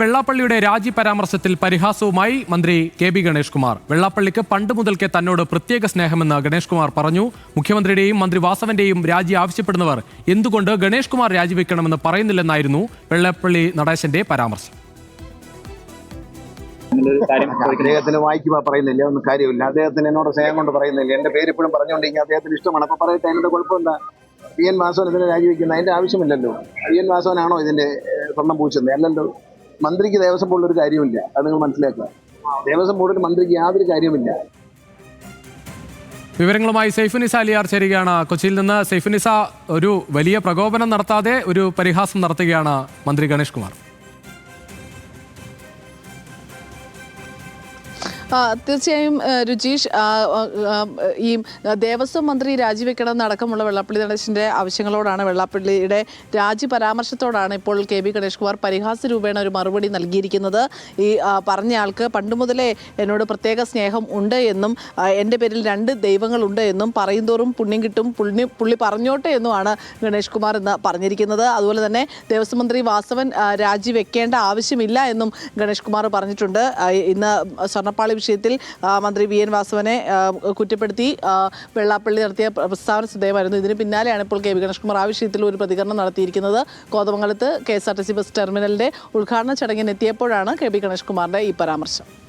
വെള്ളാപ്പള്ളിയുടെ രാജി പരാമർശത്തിൽ പരിഹാസവുമായി മന്ത്രി കെ ബി ഗണേഷ് കുമാർ വെള്ളാപ്പള്ളിക്ക് പണ്ട് മുതൽക്കേ തന്നോട് പ്രത്യേക സ്നേഹമെന്ന് ഗണേഷ് കുമാർ പറഞ്ഞു. മുഖ്യമന്ത്രിയുടെയും മന്ത്രി വാസവന്റെയും രാജി ആവശ്യപ്പെടുന്നവർ എന്തുകൊണ്ട് ഗണേഷ് കുമാർ രാജിവെക്കണമെന്ന് പറയുന്നില്ലെന്നായിരുന്നു വെള്ളാപ്പള്ളി നടേശന്റെ പരാമർശം. അദ്ദേഹത്തിന് വായിക്കുമ്പോ പറയുന്നില്ല ഒന്നും കാര്യമില്ല. അദ്ദേഹത്തിന് എന്നോട് സ്നേഹം കൊണ്ട് പറയുന്നില്ല. എന്റെ പേര് ഇപ്പോഴും പറഞ്ഞുകൊണ്ടിരിക്കുക അദ്ദേഹത്തിന് ഇഷ്ടമാണ്. അപ്പൊ പറയട്ടെ അതിന്റെ കുഴപ്പമെന്താ പി എൻ വാസവൻ ഇതിനെ രാജിവെക്കുന്ന അതിന്റെ ആവശ്യമില്ലല്ലോ. പി എൻ വാസവനാണോ ഇതിന്റെ സ്വർണം പൂച്ചത് അല്ലല്ലോ. മന്ത്രിക്ക് ദേവസ്വം ബോർഡിൽ ഒരു കാര്യമില്ല അത് നിങ്ങൾ മനസ്സിലാക്കുക. ദേവസ്വം ബോർഡിൽ മന്ത്രിക്ക് യാതൊരു കാര്യമില്ല വിവരങ്ങളുമായി സൈഫുനിസ അലിയാർ ചേരുകയാണ്. കൊച്ചിയിൽ നിന്ന് സൈഫുനിസ ഒരു വലിയ പ്രകോപനം നടത്താതെ ഒരു പരിഹാസം നടത്തുകയാണ് മന്ത്രി ഗണേഷ് കുമാർ. തീർച്ചയായും രുചീഷ് ഈ ദേവസ്വം മന്ത്രി രാജിവെക്കണം അടക്കമുള്ള വെള്ളാപ്പള്ളി ഗണേശിന്റെ ആവശ്യങ്ങളോടാണ് വെള്ളാപ്പള്ളിയുടെ രാജി പരാമർശത്തോടാണ് ഇപ്പോൾ കെ ബി ഗണേഷ് കുമാർ പരിഹാസ രൂപേണ ഒരു മറുപടി നൽകിയിരിക്കുന്നത്. ഈ പറഞ്ഞ ആൾക്ക് പണ്ട് മുതലേ എന്നോട് പ്രത്യേക സ്നേഹം ഉണ്ട് എന്നും എന്റെ പേരിൽ രണ്ട് ദൈവങ്ങളുണ്ട് എന്നും പറയുന്തോറും പുണ്യം കിട്ടും പുള്ളി പുള്ളി പറഞ്ഞോട്ടെ എന്നുമാണ് ഗണേഷ് കുമാർ എന്ന് പറഞ്ഞിരിക്കുന്നത്. അതുപോലെ തന്നെ ദേവസ്വം മന്ത്രി വാസവൻ രാജിവെക്കേണ്ട ആവശ്യമില്ല എന്നും ഗണേഷ് കുമാർ പറഞ്ഞിട്ടുണ്ട്. ഇന്ന് സ്വർണപ്പാളി വിഷയത്തിൽ മന്ത്രി വി എൻ വാസവനെ കുറ്റപ്പെടുത്തി വെള്ളാപ്പള്ളി നടത്തിയ പ്ര- പ്രസ്താവന ശ്രദ്ധേയമായിരുന്നു. ഇതിന് പിന്നാലെയാണ് ഇപ്പോൾ കെ വി ഗണേഷ് കുമാർ ആ വിഷയത്തിൽ ഒരു പ്രതികരണം നടത്തിയിരിക്കുന്നത്. കോതമംഗലത്ത് K S R T C bus ടെർമിനലിന്റെ ഉദ്ഘാടന ചടങ്ങിനെത്തിയപ്പോഴാണ് കെ വി ഗണേഷ് കുമാറിന്റെ ഈ പരാമർശം.